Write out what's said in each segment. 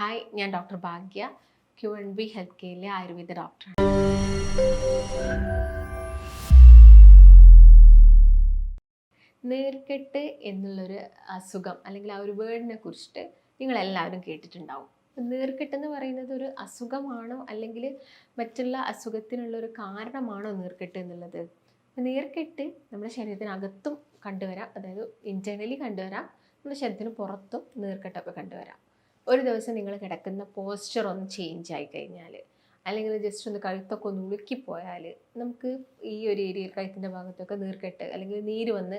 Hi ഞാൻ doctor Bhagya. Q N B health കെയറിലെ Ayurveda ഡോക്ടറാണ് നേർക്കെട്ട് എന്നുള്ളൊരു അസുഖം അല്ലെങ്കിൽ ആ ഒരു വേർഡിനെ കുറിച്ചിട്ട് നിങ്ങൾ എല്ലാവരും കേട്ടിട്ടുണ്ടാവും നീർക്കെട്ട് എന്ന് പറയുന്നത് ഒരു അസുഖമാണോ അല്ലെങ്കിൽ മറ്റുള്ള അസുഖത്തിനുള്ള ഒരു കാരണമാണോ നീർക്കെട്ട് എന്നുള്ളത്? നീർക്കെട്ട് നമ്മുടെ ശരീരത്തിനകത്തും കണ്ടുവരാം. അതായത് ഇന്റേർണലി കണ്ടുവരാം. നമ്മുടെ ശരീരത്തിന് പുറത്തും നീർക്കെട്ടൊക്കെ കണ്ടുവരാം. ഒരു ദിവസം നിങ്ങൾ കിടക്കുന്ന പോസ്ചർ ഒന്ന് ചേഞ്ച് ആയി കഴിഞ്ഞാൽ അല്ലെങ്കിൽ ജസ്റ്റ് ഒന്ന് കഴുത്തൊക്കെ ഒന്ന് ഉളുക്കിപ്പോയാൽ നമുക്ക് ഈ ഒരു ഏരിയയിൽ കഴുത്തിന്റെ ഭാഗത്തൊക്കെ നീർക്കെട്ട് അല്ലെങ്കിൽ നീര് വന്ന്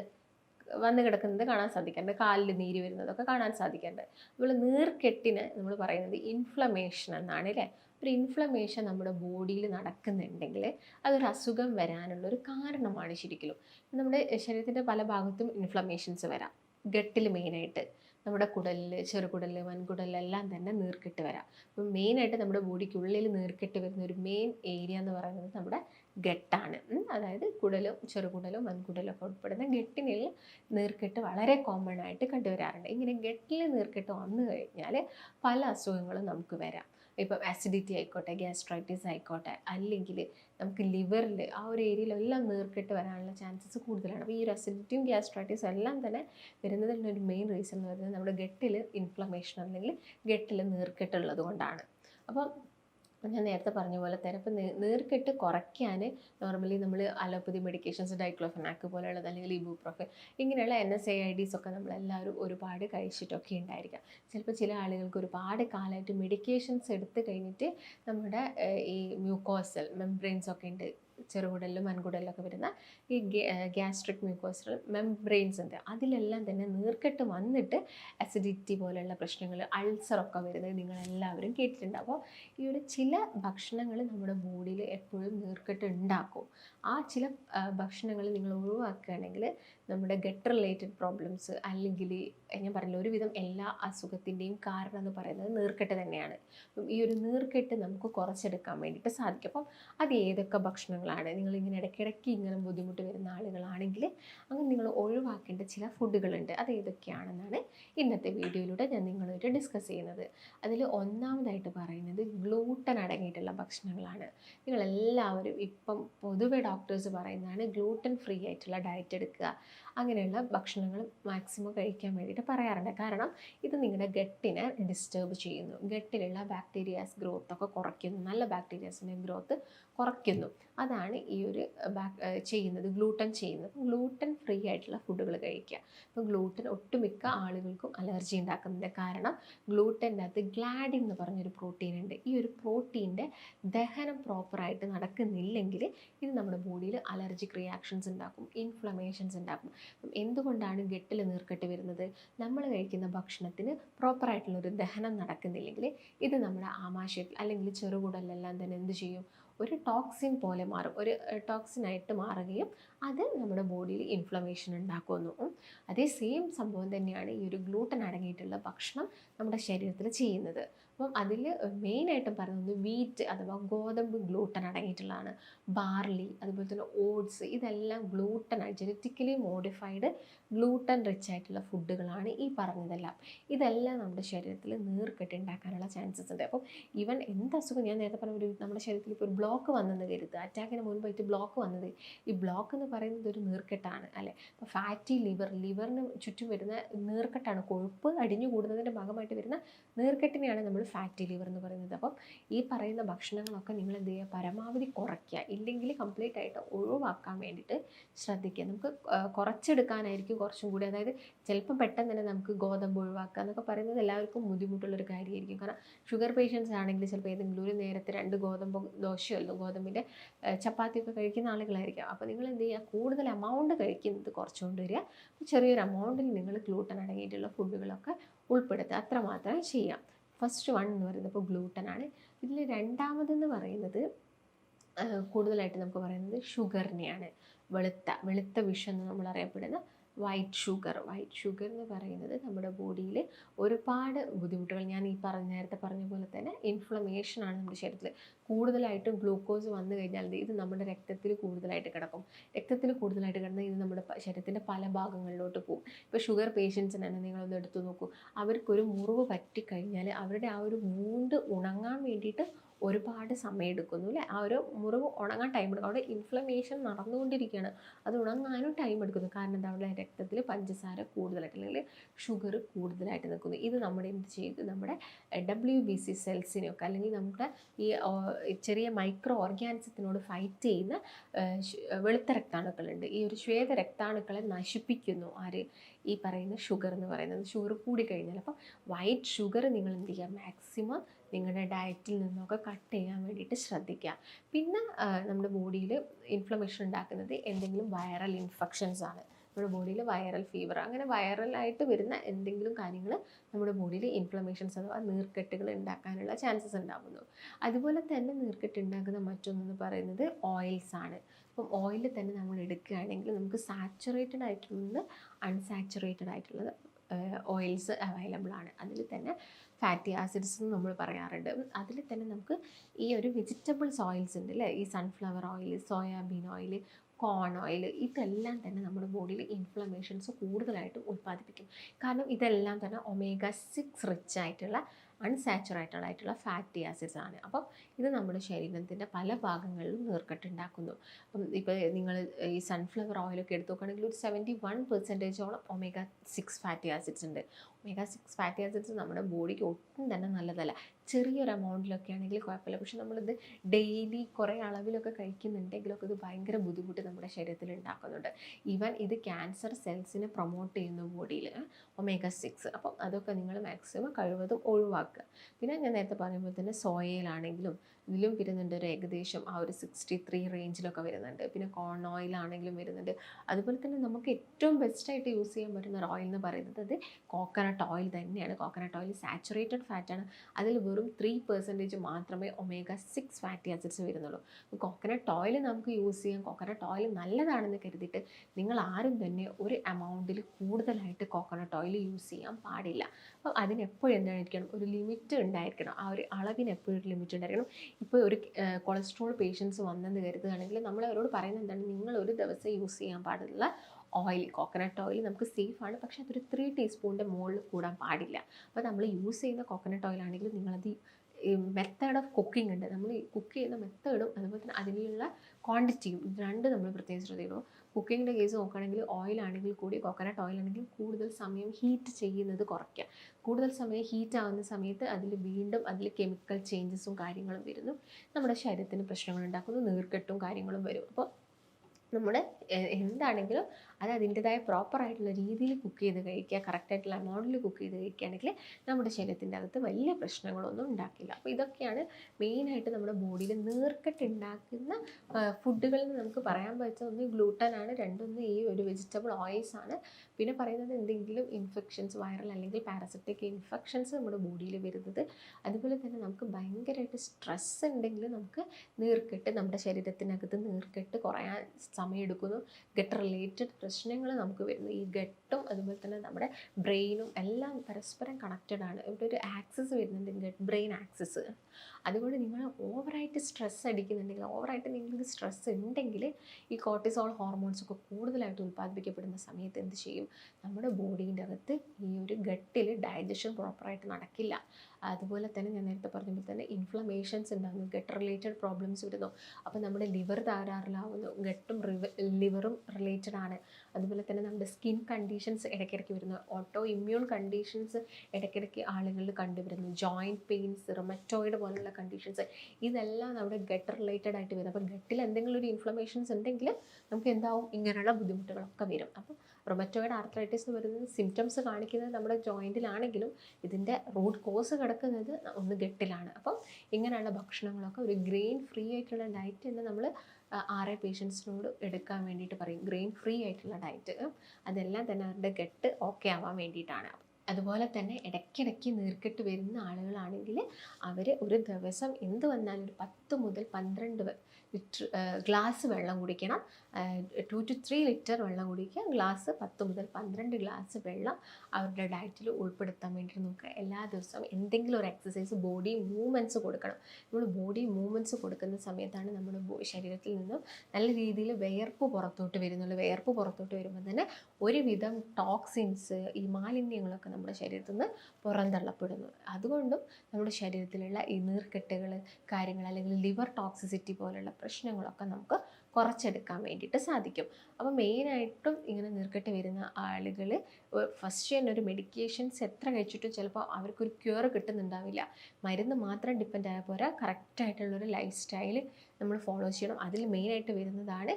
വന്ന് കിടക്കുന്നത് കാണാൻ സാധിക്കുന്നുണ്ട് കാലിൽ നീര് വരുന്നതൊക്കെ കാണാൻ സാധിക്കുന്നുണ്ട് നമ്മൾ നീർക്കെട്ടിന് നമ്മൾ പറയുന്നത് ഇൻഫ്ലമേഷൻ എന്നാണ് അല്ലേ? ഒരു ഇൻഫ്ലമേഷൻ നമ്മുടെ ബോഡിയിൽ നടക്കുന്നുണ്ടെങ്കിൽ അതൊരു അസുഖം വരാനുള്ള ഒരു കാരണമാണ് ശരിക്കും നമ്മുടെ ശരീരത്തിന്റെ പല ഭാഗത്തും ഇൻഫ്ലമേഷൻസ് വരാം. ഗട്ടിൽ മെയിനായിട്ട് നമ്മുടെ കുടലിൽ ചെറുകുടൽ വൻകുടൽ എല്ലാം തന്നെ നീർക്കെട്ട് വരാം. അപ്പം മെയിനായിട്ട് നമ്മുടെ ബോഡിക്കുള്ളിൽ നീർക്കെട്ട് വരുന്ന ഒരു മെയിൻ ഏരിയ എന്ന് പറയുന്നത് നമ്മുടെ ഗട്ടാണ്. അതായത് കുടലും ചെറുകുടലും വൻകുടലും ഒക്കെ ഉൾപ്പെടുന്ന ഗട്ടിനിൽ നീർക്കെട്ട് വളരെ കോമൺ ആയിട്ട് കണ്ടുവരാറുണ്ട്. ഇങ്ങനെ ഗട്ടിൽ നീർക്കെട്ട് വന്നു കഴിഞ്ഞാൽ പല അസുഖങ്ങളും നമുക്ക് വരാം. ഇപ്പം ആസിഡിറ്റി ആയിക്കോട്ടെ ഗ്യാസ്ട്രൈറ്റിസ് ആയിക്കോട്ടെ അല്ലെങ്കിൽ നമുക്ക് ലിവറിൽ ആ ഒരു ഏരിയയിലെല്ലാം നീർക്കെട്ട് വരാനുള്ള ചാൻസസ് കൂടുതലാണ്. അപ്പോൾ ഈ ഒരു അസിഡിറ്റിയും ഗ്യാസ്ട്രൈറ്റിസും എല്ലാം തന്നെ വരുന്നതിന്റെ ഒരു മെയിൻ റീസൺ എന്ന് പറയുന്നത് നമ്മുടെ ഗട്ടിൽ ഇൻഫ്ലമേഷൻ അല്ലെങ്കിൽ ഗട്ടിൽ നീർക്കെട്ടുള്ളത് കൊണ്ടാണ്. അപ്പം ഞാൻ നേരത്തെ പറഞ്ഞ പോലെ തെരപ്പ് നീർക്കെട്ട് കുറയ്ക്കാൻ നോർമലി നമ്മൾ അലോപ്പതി മെഡിക്കേഷൻസ് ഡൈക്ലോഫനാക്ക് പോലെയുള്ളത് അല്ലെങ്കിൽ ഇബുപ്രോഫൻ ഇങ്ങനെയുള്ള N S A I Ds ഒക്കെ നമ്മളെല്ലാവരും ഒരുപാട് കഴിച്ചിട്ടൊക്കെ ഉണ്ടായിരിക്കാം. ചിലപ്പോൾ ചില ആളുകൾക്ക് ഒരുപാട് കാലമായിട്ട് മെഡിക്കേഷൻസ് എടുത്ത് കഴിഞ്ഞിട്ട് നമ്മുടെ ഈ മ്യൂക്കോസൽ മെംബ്രെയിൻസ് ഒക്കെ ഉണ്ട്. ചെറുകുടലിലും വൻകുടലിലൊക്കെ വരുന്ന ഈ ഗ്യാസ്ട്രിക് മ്യൂക്കോസൽ മെംബ്രെയിൻസ് ഉണ്ട്. അതിലെല്ലാം തന്നെ നീർക്കെട്ട് വന്നിട്ട് അസിഡിറ്റി പോലെയുള്ള പ്രശ്നങ്ങൾ അൾസറൊക്കെ വരുന്നത് നിങ്ങളെല്ലാവരും കേട്ടിട്ടുണ്ട്. അപ്പോൾ ഈ ഒരു ചില ഭക്ഷണങ്ങൾ നമ്മുടെ ബോഡിയിൽ എപ്പോഴും നീർക്കെട്ട് ഉണ്ടാക്കും. ആ ചില ഭക്ഷണങ്ങൾ നിങ്ങൾ ഒഴിവാക്കുകയാണെങ്കിൽ നമ്മുടെ ഗട്ട് റിലേറ്റഡ് പ്രോബ്ലംസ് അല്ലെങ്കിൽ ഞാൻ പറഞ്ഞില്ല ഒരുവിധം എല്ലാ അസുഖത്തിന്റെയും കാരണം എന്ന് പറയുന്നത് നീർക്കെട്ട് തന്നെയാണ്. ഈ ഒരു നീർക്കെട്ട് നമുക്ക് കുറച്ചെടുക്കാൻ വേണ്ടിയിട്ട് സാധിക്കും. അപ്പം അത് ഏതൊക്കെ ഭക്ഷണങ്ങളാണ് നിങ്ങൾ ഇങ്ങനെ ഇടയ്ക്കിടയ്ക്ക് ഇങ്ങനെ ബുദ്ധിമുട്ട് വരുന്ന ആളുകളാണെങ്കിൽ അങ്ങനെ നിങ്ങൾ ഒഴിവാക്കേണ്ട ചില ഫുഡുകളുണ്ട്. അത് ഏതൊക്കെയാണെന്നാണ് ഇന്നത്തെ വീഡിയോയിലൂടെ ഞാൻ നിങ്ങളുമായിട്ട് ഡിസ്കസ് ചെയ്യുന്നത്. അതിൽ ഒന്നാമതായിട്ട് പറയുന്നത് ഗ്ലൂട്ടൻ അടങ്ങിയിട്ടുള്ള ഭക്ഷണങ്ങളാണ്. നിങ്ങളെല്ലാവരും ഇപ്പം പൊതുവെ ഡോക്ടേഴ്സ് പറയുന്നതാണ് ഗ്ലൂട്ടൻ ഫ്രീ ആയിട്ടുള്ള ഡയറ്റ് എടുക്കുക. അങ്ങനെയുള്ള ഭക്ഷണങ്ങൾ മാക്സിമം കഴിക്കാൻ വേണ്ടിയിട്ട് പറയാറുണ്ട്. കാരണം ഇത് നിങ്ങളുടെ ഗട്ടിനെ ഡിസ്റ്റർബ് ചെയ്യുന്നു. ഗട്ടിലുള്ള ബാക്ടീരിയാസ് ഗ്രോത്ത് ഒക്കെ കുറയ്ക്കുന്നു. നല്ല ബാക്ടീരിയാസിന്റെ ഗ്രോത്ത് കുറയ്ക്കുന്നു. അതാണ് ഈ ഒരു ചെയ്യുന്നത് ഗ്ലൂട്ടൻ ചെയ്യുന്നത്. ഗ്ലൂട്ടൻ ഫ്രീ ആയിട്ടുള്ള ഫുഡുകൾ കഴിക്കുക. അപ്പോൾ ഗ്ലൂട്ടൻ ഒട്ടുമിക്ക ആളുകൾക്കും അലർജി ഉണ്ടാക്കുന്നുണ്ട്. കാരണം ഗ്ലൂട്ടന്റെ അകത്ത് ഗ്ലാഡിൻ എന്ന് പറഞ്ഞൊരു പ്രോട്ടീൻ ഉണ്ട്. ഈ ഒരു പ്രോട്ടീന്റെ ദഹനം പ്രോപ്പറായിട്ട് നടക്കുന്നില്ലെങ്കിൽ ഇത് നമ്മുടെ ബോഡിയിൽ അലർജിക് റിയാക്ഷൻസ് ഉണ്ടാക്കും. ഇൻഫ്ലമേഷൻസ് ഉണ്ടാക്കും. എന്തുകൊണ്ടാണ് ഗട്ടിൽ നീർക്കെട്ട് വരുന്നത്? നമ്മൾ കഴിക്കുന്ന ഭക്ഷണത്തിന് പ്രോപ്പറായിട്ടുള്ള ഒരു ദഹനം നടക്കുന്നില്ലെങ്കിൽ ഇത് നമ്മുടെ ആമാശയത്തിൽ അല്ലെങ്കിൽ ചെറുകുടലിലെല്ലാം തന്നെ എന്ത് ചെയ്യും? ഒരു ടോക്സിൻ പോലെ മാറും. ഒരു ടോക്സിനായിട്ട് മാറുകയും അത് നമ്മുടെ ബോഡിയിൽ ഇൻഫ്ലമേഷൻ ഉണ്ടാക്കുന്നു അതേ സെയിം സംഭവം തന്നെയാണ് ഈ ഒരു ഗ്ലൂട്ടൻ അടങ്ങിയിട്ടുള്ള ഭക്ഷണം നമ്മുടെ ശരീരത്തിൽ ചെയ്യുന്നത്. അപ്പം അതിൽ മെയിനായിട്ടും പറയുന്നത് വീറ്റ് അഥവാ ഗോതമ്പ് ഗ്ലൂട്ടൻ അടങ്ങിയിട്ടുള്ളതാണ്. ബാർലി അതുപോലെ തന്നെ ഓട്സ് ഇതെല്ലാം gluten genetically modified gluten rich ആയിട്ടുള്ള ഫുഡുകളാണ് ഈ പറഞ്ഞതെല്ലാം. ഇതെല്ലാം നമ്മുടെ ശരീരത്തിൽ നീർക്കെട്ട് ഉണ്ടാക്കാനുള്ള ചാൻസസ് ഉണ്ട്. അപ്പം ഈവൻ എന്ത് അസുഖം ഞാൻ നേരത്തെ പറഞ്ഞ ഒരു നമ്മുടെ ശരീരത്തിൽ ഇപ്പോൾ ഒരു ബ്ലോക്ക് വന്നെന്ന് കരുതുക. അറ്റാക്കിന് മുൻപായിട്ട് ബ്ലോക്ക് വന്നത് ഈ ബ്ലോക്ക് എന്ന് പറയുന്നത് ഒരു നീർക്കെട്ടാണ് അല്ലേ? അപ്പോൾ ഫാറ്റി ലിവർ ലിവറിന് ചുറ്റും വരുന്ന നീർക്കെട്ടാണ്. കൊഴുപ്പ് അടിഞ്ഞു കൂടുന്നതിന്റെ ഭാഗമായിട്ട് വരുന്ന നീർക്കെട്ടിനെയാണ് നമ്മൾ ഫാറ്റി ലിവർ എന്ന് പറയുന്നത്. അപ്പം ഈ പറയുന്ന ഭക്ഷണങ്ങളൊക്കെ നിങ്ങൾ എന്ത് ചെയ്യുക? പരമാവധി കുറയ്ക്കുക. ഇല്ലെങ്കിൽ കംപ്ലീറ്റ് ആയിട്ട് ഒഴിവാക്കാൻ വേണ്ടിയിട്ട് ശ്രദ്ധിക്കുക. നമുക്ക് കുറച്ചെടുക്കാനായിരിക്കും കുറച്ചും കൂടി. അതായത് ചിലപ്പം പെട്ടെന്ന് തന്നെ നമുക്ക് ഗോതമ്പ് ഒഴിവാക്കുക എന്നൊക്കെ പറയുന്നത് എല്ലാവർക്കും ബുദ്ധിമുട്ടുള്ളൊരു കാര്യമായിരിക്കും. കാരണം ഷുഗർ പേഷ്യൻസ് ആണെങ്കിൽ ചിലപ്പോൾ ഏതെങ്കിലും ഒരു നേരത്തെ രണ്ട് ഗോതമ്പ് ദോശയോ ഗോതമ്പിന്റെ ചപ്പാത്തിയൊക്കെ കഴിക്കുന്ന ആളുകളായിരിക്കും. അപ്പോൾ നിങ്ങൾ എന്ത് ചെയ്യുക? കൂടുതൽ എമൗണ്ട് കഴിക്കുന്നത് കുറച്ചുകൊണ്ട് വരിക. ചെറിയൊരു എമൗണ്ടിൽ നിങ്ങൾ ഗ്ലൂട്ടൻ അടങ്ങിയിട്ടുള്ള ഫുഡുകളൊക്കെ ഉൾപ്പെടുത്തുക. അത്രമാത്രം ചെയ്യാം. ഫസ്റ്റ് വൺ എന്ന് പറയുന്നത് ഇപ്പോൾ ഗ്ലൂട്ടൻ ആണ്. ഇതിൽ രണ്ടാമതെന്ന് പറയുന്നത് കൂടുതലായിട്ട് നമുക്ക് പറയുന്നത് ഷുഗറിനെയാണ് വെളുത്ത വെളുത്ത വിഷം എന്ന് നമ്മൾ അറിയപ്പെടുന്ന വൈറ്റ് ഷുഗർ. വൈറ്റ് ഷുഗർ എന്ന് പറയുന്നത് നമ്മുടെ ബോഡിയിൽ ഒരുപാട് ബുദ്ധിമുട്ടുകൾ. ഞാൻ ഈ പറഞ്ഞ നേരത്തെ പറഞ്ഞ പോലെ തന്നെ ഇൻഫ്ലമേഷൻ ആണ് നമ്മുടെ ശരീരത്തിൽ. കൂടുതലായിട്ടും ഗ്ലൂക്കോസ് വന്നു കഴിഞ്ഞാൽ ഇത് നമ്മുടെ രക്തത്തിൽ കൂടുതലായിട്ട് കിടക്കും. രക്തത്തിൽ കൂടുതലായിട്ട് കിടന്നാൽ ഇത് നമ്മുടെ ശരീരത്തിന്റെ പല ഭാഗങ്ങളിലോട്ട് പോകും. ഇപ്പോൾ ഷുഗർ പേഷ്യൻസിന് തന്നെ നിങ്ങളൊന്ന് എടുത്തു നോക്കൂ. അവർക്കൊരു മുറിവ് പറ്റിക്കഴിഞ്ഞാൽ അവരുടെ ആ ഒരു വൂണ്ട് ഉണങ്ങാൻ വേണ്ടിയിട്ട് ഒരുപാട് സമയം എടുക്കുന്നു അല്ലേ? ആ ഒരു മുറിവ് ഉണങ്ങാൻ ടൈം എടുക്കും. അവിടെ ഇൻഫ്ലമേഷൻ നടന്നുകൊണ്ടിരിക്കുകയാണ്. അത് ഉണങ്ങാനും ടൈം എടുക്കുന്നു. കാരണം എന്താ? അവിടെ രക്തത്തിൽ പഞ്ചസാര കൂടുതലായിട്ട് അല്ലെങ്കിൽ ഷുഗർ കൂടുതലായിട്ട് നിൽക്കുന്നു. ഇത് നമ്മുടെ എന്ത് ചെയ്ത് നമ്മുടെ ഡബ്ല്യു ബി സി സെൽസിനെയൊക്കെ അല്ലെങ്കിൽ നമ്മുടെ ഈ ചെറിയ മൈക്രോ ഓർഗാനിസത്തിനോട് ഫൈറ്റ് ചെയ്യുന്ന വെളുത്ത രക്താണുക്കളുണ്ട്. ഈ ഒരു ശ്വേത രക്താണുക്കളെ നശിപ്പിക്കുന്നു ആര്? ഈ പറയുന്ന ഷുഗർ എന്ന് പറയുന്നത്. ഷുഗർ കൂടി കഴിഞ്ഞാൽ അപ്പം വൈറ്റ് ഷുഗർ നിങ്ങൾ എന്ത് ചെയ്യുക മാക്സിമം നിങ്ങളുടെ ഡയറ്റിൽ നിന്നൊക്കെ കട്ട് ചെയ്യാൻ വേണ്ടിയിട്ട് ശ്രദ്ധിക്കുക. പിന്നെ നമ്മുടെ ബോഡിയിൽ ഇൻഫ്ലമേഷൻ ഉണ്ടാക്കുന്നത് എന്തെങ്കിലും വൈറൽ ഇൻഫെക്ഷൻസ് ആണ്. നമ്മുടെ ബോഡിയിൽ വൈറൽ ഫീവർ അങ്ങനെ വൈറലായിട്ട് വരുന്ന എന്തെങ്കിലും കാര്യങ്ങൾ നമ്മുടെ ബോഡിയിൽ ഇൻഫ്ലമേഷൻസ് അഥവാ നീർക്കെട്ടുകൾ ഉണ്ടാക്കാനുള്ള ചാൻസസ് ഉണ്ടാകുന്നു അതുപോലെ തന്നെ നീർക്കെട്ട് ഉണ്ടാക്കുന്ന മറ്റൊന്നെന്ന് പറയുന്നത് ഓയിൽസ് ആണ്. അപ്പം ഓയിൽ തന്നെ നമ്മൾ എടുക്കുകയാണെങ്കിൽ നമുക്ക് സാച്ചുറേറ്റഡ് ആയിട്ടുള്ളത് അൺസാച്ചുറേറ്റഡ് ആയിട്ടുള്ളത് ഓയിൽസ് അവൈലബിൾ ആണ്. അതിൽ തന്നെ ഫാറ്റി ആസിഡ്സ് എന്ന് നമ്മൾ പറയാറുണ്ട്. അതിൽ തന്നെ നമുക്ക് ഈ ഒരു വെജിറ്റബിൾസ് ഓയിൽസ് ഉണ്ട് അല്ലേ? ഈ sunflower oil soybean oil corn oil ഇതെല്ലാം തന്നെ നമ്മുടെ ബോഡിയിൽ ഇൻഫ്ലമേഷൻസ് കൂടുതലായിട്ടും ഉൽപ്പാദിപ്പിക്കും. കാരണം ഇതെല്ലാം തന്നെ ഒമേഗ സിക്സ് റിച്ച് ആയിട്ടുള്ള അൺസാച്ചുറേറ്റഡ് ആയിട്ടുള്ള ഫാറ്റി ആസിഡ്സ് ആണ്. അപ്പം ഇത് നമ്മുടെ ശരീരത്തിന്റെ പല ഭാഗങ്ങളിലും നീർക്കെട്ടുണ്ടാക്കുന്നു അപ്പം ഇപ്പോൾ നിങ്ങൾ ഈ സൺഫ്ലവർ ഓയിലൊക്കെ എടുത്ത് നോക്കുകയാണെങ്കിൽ ഒരു സെവന്റി വൺ പെർസെന്റേജോളം ഒമേഗ സിക്സ് ഫാറ്റി ആസിഡ്സ് ഉണ്ട്. ഒമേഗ സിക്സ് ഫാറ്റി ആസിഡ്സ് നമ്മുടെ ബോഡിക്ക് ഒട്ടും തന്നെ നല്ലതല്ല. ചെറിയൊരു എമൗണ്ടിലൊക്കെ ആണെങ്കിൽ കുഴപ്പമില്ല. പക്ഷെ നമ്മളിത് ഡെയിലി കുറേ അളവിലൊക്കെ കഴിക്കുന്നുണ്ടെങ്കിലൊക്കെ ഇത് ഭയങ്കര ബുദ്ധിമുട്ട് നമ്മുടെ ശരീരത്തിൽ ഉണ്ടാക്കുന്നുണ്ട്. ഈവൻ ഇത് ക്യാൻസർ സെൽസിനെ പ്രൊമോട്ട് ചെയ്യുന്ന ബോഡിയിൽ ഒമേഗ സിക്സ് അപ്പം അതൊക്കെ നിങ്ങൾ മാക്സിമം കഴിവതും ഒഴിവാക്കുക. പിന്നെ ഞാൻ നേരത്തെ പറയുമ്പോൾ തന്നെ സോയയിലാണെങ്കിലും ഇതിലും വരുന്നുണ്ട്. ഒരു ഏകദേശം ആ ഒരു സിക്സ്റ്റി ത്രീ റേഞ്ചിലൊക്കെ വരുന്നുണ്ട്. പിന്നെ കോൺ ഓയിൽ ആണെങ്കിലും വരുന്നുണ്ട്. അതുപോലെ തന്നെ നമുക്ക് ഏറ്റവും ബെസ്റ്റായിട്ട് യൂസ് ചെയ്യാൻ പറ്റുന്ന ഒരു ഓയിൽ എന്ന് പറയുന്നത് അത് കോക്കനട്ട് ഓയിൽ തന്നെയാണ്. കോക്കനട്ട് ഓയിൽ സാച്ചുറേറ്റഡ് ഫാറ്റാണ് അതിൽ വെറും ത്രീ പെർസെന്റേജ് മാത്രമേ ഒമേഗ സിക്സ് ഫാറ്റി ആസിഡ്സ് വരുന്നുള്ളൂ. കോക്കനട്ട് ഓയിൽ നമുക്ക് യൂസ് ചെയ്യാം. കോക്കനട്ട് ഓയിൽ നല്ലതാണെന്ന് കരുതിയിട്ട് നിങ്ങൾ ആരും തന്നെ ഒരു എമൗണ്ടിൽ കൂടുതലായിട്ട് കോക്കനട്ട് ഓയിൽ യൂസ് ചെയ്യാൻ പാടില്ല. അപ്പം അതിനെപ്പോഴും എന്തായിരിക്കണം? ഒരു ലിമിറ്റ് ഉണ്ടായിരിക്കണം. ആ ഒരു അളവിന് എപ്പോഴും ഒരു ലിമിറ്റ് ഉണ്ടായിരിക്കണം. ഇപ്പോൾ ഒരു കൊളസ്ട്രോൾ പേഷ്യൻസ് വന്നെന്ന് കരുതുകയാണെങ്കിൽ നമ്മൾ അവരോട് പറയുന്നത് എന്താണ്? നിങ്ങൾ ഒരു ദിവസം യൂസ് ചെയ്യാൻ പാടുള്ള ഓയിൽ കോക്കനട്ട് ഓയിൽ നമുക്ക് സേഫ് ആണ്. പക്ഷേ അതൊരു ത്രീ ടീസ്പൂണിന്റെ മുകളിൽ കൂടാൻ പാടില്ല. അപ്പോൾ നമ്മൾ യൂസ് ചെയ്യുന്ന കോക്കനട്ട് ഓയിൽ ആണെങ്കിൽ നിങ്ങളത് മെത്തേഡ് ഓഫ് കുക്കിംഗ് ഉണ്ട്. നമ്മൾ കുക്ക് ചെയ്യുന്ന മെത്തേഡും അതുപോലെ തന്നെ അതിനുള്ള ക്വാണ്ടിറ്റിയും രണ്ട് നമ്മൾ പ്രത്യേകം ശ്രദ്ധിക്കണം കുക്കിങ്ങിന്റെ കേസ് നോക്കുകയാണെങ്കിൽ ഓയിലാണെങ്കിൽ കൂടി കോക്കനട്ട് ഓയിലാണെങ്കിൽ കൂടുതൽ സമയം ഹീറ്റ് ചെയ്യുന്നത് കുറയ്ക്കുക. കൂടുതൽ സമയം ഹീറ്റ് ആവുന്ന സമയത്ത് അതിൽ വീണ്ടും അതിൽ കെമിക്കൽ ചേഞ്ചസും കാര്യങ്ങളും വരുന്നു. നമ്മുടെ ശരീരത്തിന് പ്രശ്നങ്ങൾ ഉണ്ടാക്കുന്നു നീർക്കെട്ടും കാര്യങ്ങളും വരും. അപ്പോൾ നമ്മുടെ എന്താണെങ്കിലും അത് അതിന്റെതായ പ്രോപ്പറായിട്ടുള്ള രീതിയിൽ കുക്ക് ചെയ്ത് കഴിക്കുക കറക്റ്റായിട്ടുള്ള എമൗണ്ടിൽ കുക്ക് ചെയ്ത് കഴിക്കുകയാണെങ്കിൽ നമ്മുടെ ശരീരത്തിന്റെ അകത്ത് വലിയ പ്രശ്നങ്ങളൊന്നും ഉണ്ടാക്കില്ല. അപ്പോൾ ഇതൊക്കെയാണ് മെയിനായിട്ട് നമ്മുടെ ബോഡിയിൽ നീർക്കെട്ട് ഉണ്ടാക്കുന്ന ഫുഡുകൾ എന്ന് നമുക്ക് പറയാൻ പറ്റുന്ന ഒന്ന് ഗ്ലൂട്ടൻ ആണ് രണ്ടൊന്ന് ഈ ഒരു വെജിറ്റബിൾ ഓയിൽസ് ആണ്. പിന്നെ പറയുന്നത് എന്തെങ്കിലും ഇൻഫെക്ഷൻസ് വൈറൽ അല്ലെങ്കിൽ പാരസറ്റിക് ഇൻഫെക്ഷൻസ് നമ്മുടെ ബോഡിയിൽ വരുന്നത്. അതുപോലെ തന്നെ നമുക്ക് ഭയങ്കരമായിട്ട് സ്ട്രെസ് ഉണ്ടെങ്കിൽ നമുക്ക് നീർക്കെട്ട് നമ്മുടെ ശരീരത്തിനകത്ത് നീർക്കെട്ട് കുറയാൻ സമയമെടുക്കുന്നു. ഗട്ട് റിലേറ്റഡ് പ്രശ്നങ്ങൾ നമുക്ക് വരുന്നു. ഈ ഗട്ടും അതുപോലെ തന്നെ നമ്മുടെ ബ്രെയിനും എല്ലാം പരസ്പരം കണക്റ്റഡ് ആണ്. ഇവിടെ ഒരു ആക്സസ് വരുന്നുണ്ട്. ഗട്ട് ബ്രെയിൻ ആക്സസ് അതുകൊണ്ട് നിങ്ങൾ ഓവറായിട്ട് സ്ട്രെസ് അടിക്കുന്നുണ്ടെങ്കിൽ ഓവറായിട്ട് നിങ്ങൾക്ക് സ്ട്രെസ് ഉണ്ടെങ്കിൽ ഈ കോർട്ടിസോൾ ഹോർമോൺസ് ഒക്കെ കൂടുതലായിട്ട് ഉൽപ്പാദിപ്പിക്കപ്പെടുന്ന സമയത്ത് എന്ത് ചെയ്യും? നമ്മുടെ ബോഡീന്റെ അകത്ത് ഈ ഒരു ഗട്ടിൽ ഡൈജഷൻ പ്രോപ്പറായിട്ട് നടക്കില്ല. അതുപോലെ തന്നെ ഞാൻ നേരത്തെ പറഞ്ഞപ്പോൾ തന്നെ ഇൻഫ്ലമേഷൻസ് ഉണ്ടാകുന്നു ഗട്ട് റിലേറ്റഡ് പ്രോബ്ലംസ് വരുന്നു. അപ്പോൾ നമ്മുടെ ലിവർ തകരാറിലാവുന്നു ഗട്ടും ലിവറും റിലേറ്റഡ് ആണ്. അതുപോലെ തന്നെ നമ്മുടെ സ്കിൻ കണ്ടീഷൻസ് ഇടയ്ക്കിടയ്ക്ക് വരുന്ന ഓട്ടോ ഇമ്മ്യൂൺ കണ്ടീഷൻസ് ഇടയ്ക്കിടയ്ക്ക് ആളുകളിൽ കണ്ടുവരുന്നു. ജോയിന്റ് പെയിൻസ് റൊമറ്റോയിഡ് പോലുള്ള കണ്ടീഷൻസ് ഇതെല്ലാം നമ്മുടെ ഗട്ട് റിലേറ്റഡ് ആയിട്ട് വരും. അപ്പോൾ ഗട്ടിൽ എന്തെങ്കിലും ഒരു ഇൻഫ്ലമേഷൻസ് ഉണ്ടെങ്കിൽ നമുക്ക് എന്താവും? ഇങ്ങനെയുള്ള ബുദ്ധിമുട്ടുകളൊക്കെ വരും. അപ്പോൾ റൊമറ്റോയിഡ് ആർത്രൈറ്റിസ് എന്ന് പറയുന്നത് സിംറ്റംസ് കാണിക്കുന്നത് നമ്മുടെ ജോയിന്റിലാണെങ്കിലും ഇതിന്റെ റൂട്ട് കോസ് കിടക്കുന്നത് ഒന്ന് ഗട്ടിലാണ് അപ്പം ഇങ്ങനെയുള്ള ഭക്ഷണങ്ങളൊക്കെ ഒരു ഗ്രെയിൻ ഫ്രീ ആയിട്ടുള്ള ഡയറ്റ് തന്നെ നമ്മൾ ആറ് പേഷ്യൻസിനോട് എടുക്കാൻ വേണ്ടിയിട്ട് പറയും. ഗ്രെയിൻ ഫ്രീ ആയിട്ടുള്ള ഡയറ്റ് അതെല്ലാം തന്നെ അവരുടെ ഗട്ട് ഓക്കെ ആവാൻ വേണ്ടിയിട്ടാണ്. അതുപോലെ തന്നെ ഇടയ്ക്കിടയ്ക്ക് നീർക്കെട്ട് വരുന്ന ആളുകളാണെങ്കിൽ അവർ ഒരു ദിവസം എന്ത് വന്നാലും ഒരു പത്ത് മുതൽ പന്ത്രണ്ട് ലിറ്റർ ഗ്ലാസ് വെള്ളം കുടിക്കണം. ടു ടു ത്രീ ലിറ്റർ വെള്ളം കുടിക്കുക. ഗ്ലാസ് പത്ത് മുതൽ പന്ത്രണ്ട് ഗ്ലാസ് വെള്ളം അവരുടെ ഡയറ്റിൽ ഉൾപ്പെടുത്താൻ വേണ്ടി നോക്കുക. എല്ലാ ദിവസവും എന്തെങ്കിലും ഒരു എക്സസൈസ് ബോഡി മൂവ്മെന്റ്സ് കൊടുക്കണം. നമ്മൾ ബോഡി മൂവ്മെന്റ്സ് കൊടുക്കുന്ന സമയത്താണ് നമ്മുടെ ശരീരത്തിൽ നിന്നും നല്ല രീതിയിൽ വിയർപ്പ് പുറത്തോട്ട് വരുന്നുള്ളൂ. വിയർപ്പ് പുറത്തോട്ട് വരുമ്പോൾ തന്നെ ഒരുവിധം ടോക്സിൻസ് ഈ മാലിന്യങ്ങളൊക്കെ നമ്മുടെ ശരീരത്തിൽ നിന്ന് പുറന്തള്ളപ്പെടുന്നു. അതുകൊണ്ടും നമ്മുടെ ശരീരത്തിലുള്ള ഈ നീർക്കെട്ടുകൾ കാര്യങ്ങൾ അല്ലെങ്കിൽ ലിവർ ടോക്സിസിറ്റി പോലുള്ള പ്രശ്നങ്ങളൊക്കെ നമുക്ക് കുറച്ചെടുക്കാൻ വേണ്ടിയിട്ട് സാധിക്കും. അപ്പോൾ മെയിനായിട്ടും ഇങ്ങനെ നീർക്കെട്ട് വരുന്ന ആളുകൾ ഫസ്റ്റ് തന്നെ ഒരു മെഡിക്കേഷൻസ് എത്ര കഴിച്ചിട്ടും ചിലപ്പോൾ അവർക്കൊരു ക്യൂർ കിട്ടുന്നുണ്ടാവില്ല. മരുന്ന് മാത്രം ഡിപ്പെൻഡ് ആയ പോരാ. കറക്റ്റായിട്ടുള്ളൊരു ലൈഫ് സ്റ്റൈൽ നമ്മൾ ഫോളോ ചെയ്യണം. അതിൽ മെയിനായിട്ട് വരുന്നതാണ്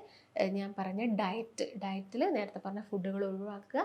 ഞാൻ പറഞ്ഞ ഡയറ്റ് ഡയറ്റിൽ നേരത്തെ പറഞ്ഞ ഫുഡുകൾ ഒഴിവാക്കുക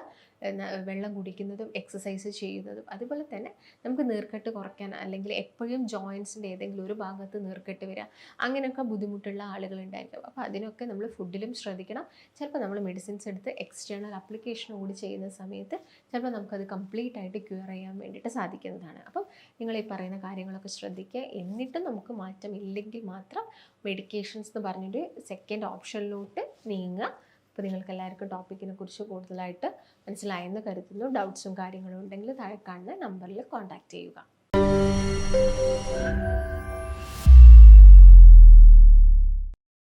വെള്ളം കുടിക്കുന്നതും എക്സസൈസ് ചെയ്യുന്നതും. അതുപോലെ തന്നെ നമുക്ക് നീർക്കെട്ട് കുറയ്ക്കാൻ അല്ലെങ്കിൽ എപ്പോഴും ജോയിൻസിന്റെ ഏതെങ്കിലും ഒരു ഭാഗത്ത് നീർക്കെട്ട് വരിക അങ്ങനെയൊക്കെ ബുദ്ധിമുട്ടുള്ള ആളുകളുണ്ടായിരിക്കും അപ്പോൾ അതിനൊക്കെ നമ്മൾ ഫുഡിലും ശ്രദ്ധിക്കണം. ചിലപ്പോൾ നമ്മൾ മെഡിസിൻസ് എടുത്ത് എക്സ്റ്റേണൽ അപ്ലിക്കേഷൻ കൂടി ചെയ്യുന്ന സമയത്ത് ചിലപ്പോൾ നമുക്കത് കംപ്ലീറ്റ് ആയിട്ട് ക്യൂർ ചെയ്യാൻ വേണ്ടിയിട്ട് സാധിക്കുന്നതാണ്. അപ്പം നിങ്ങൾ ഈ പറയുന്ന കാര്യങ്ങളൊക്കെ ശ്രദ്ധിക്കുക. എന്നിട്ടും നമുക്ക് മാറ്റം ഇല്ലെങ്കിൽ മാത്രം മെഡിക്കേഷൻസ് എന്ന് പറഞ്ഞൊരു സെക്കൻഡ് ഓപ്ഷനിലോട്ട് നീങ്ങുക. അപ്പോൾ നിങ്ങൾക്ക് എല്ലാവർക്കും ടോപ്പിക്കിനെ കുറിച്ച് കൂടുതലായിട്ട് മനസ്സിലായെന്ന് കരുതുന്നു. ഡൗട്ട്സും കാര്യങ്ങളും ഉണ്ടെങ്കിൽ താഴെ കാണുന്ന നമ്പറിൽ കോൺടാക്റ്റ് ചെയ്യുക.